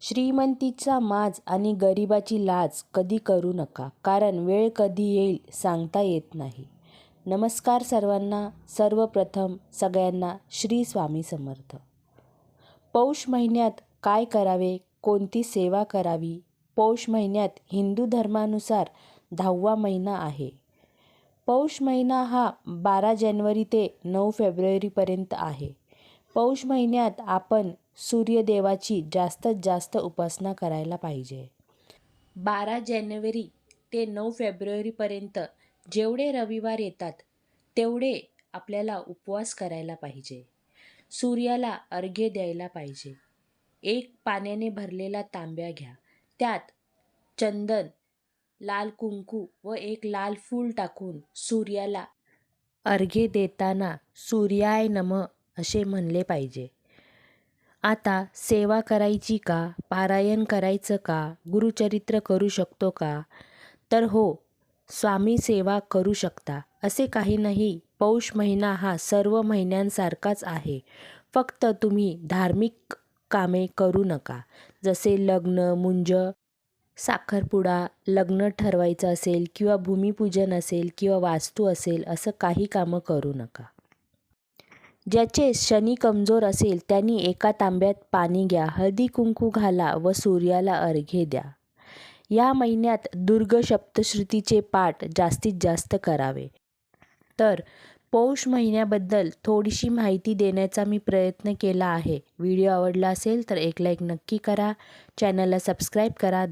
श्रीमंतीचा माज आणि गरिबाची लाज कधी करू नका कारण वेळ कधी येईल सांगता येत नाही. नमस्कार सर्वांना सर्वप्रथम सगळ्यांना श्री स्वामी समर्थ. पौष महिन्यात काय करावे कोणती सेवा करावी? पौष महिन्यात हिंदू धर्मानुसार दहावा महिना आहे. पौष महिना हा बारा जानेवारी ते नऊ फेब्रुवारीपर्यंत आहे. पौष महिन्यात आपण सूर्यदेवाची जास्तीत जास्त उपासना करायला पाहिजे. बारा जानेवारी ते नऊ फेब्रुवारीपर्यंत जेवढे रविवार येतात तेवढे आपल्याला उपवास करायला पाहिजे. सूर्याला अर्घ्य द्यायला पाहिजे. एक पाण्याने भरलेला तांब्या घ्या. त्यात चंदन लाल कुंकू व एक लाल फूल टाकून सूर्याला अर्घ्य देताना सूर्याय नम असे म्हणले पाहिजे. आता सेवा करायची का? पारायण करायचं का? गुरुचरित्र करू शकतो का? तर हो स्वामी सेवा करू शकता. असे काही नाही. पौष महिना हा सर्व महिन्यांसारखाच आहे. फक्त तुम्ही धार्मिक कामे करू नका. जसे लग्न मुंज साखरपुडा लग्न ठरवायचं असेल किंवा भूमिपूजन असेल किंवा वास्तू असेल असं काही कामं करू नका. ज्याचे शनी कमजोर असेल त्यांनी एका तांब्यात पाणी घ्या हळदी कुंकू घाला व सूर्याला अर्घे द्या. या महिन्यात दुर्ग सप्तश्रुतीचे पाठ जास्तीत जास्त करावे. तर पौष महिन्याबद्दल थोडीशी माहिती देण्याचा मी प्रयत्न केला आहे. व्हिडिओ आवडला असेल तर एक लाईक नक्की करा. चॅनलला सबस्क्राईब करा.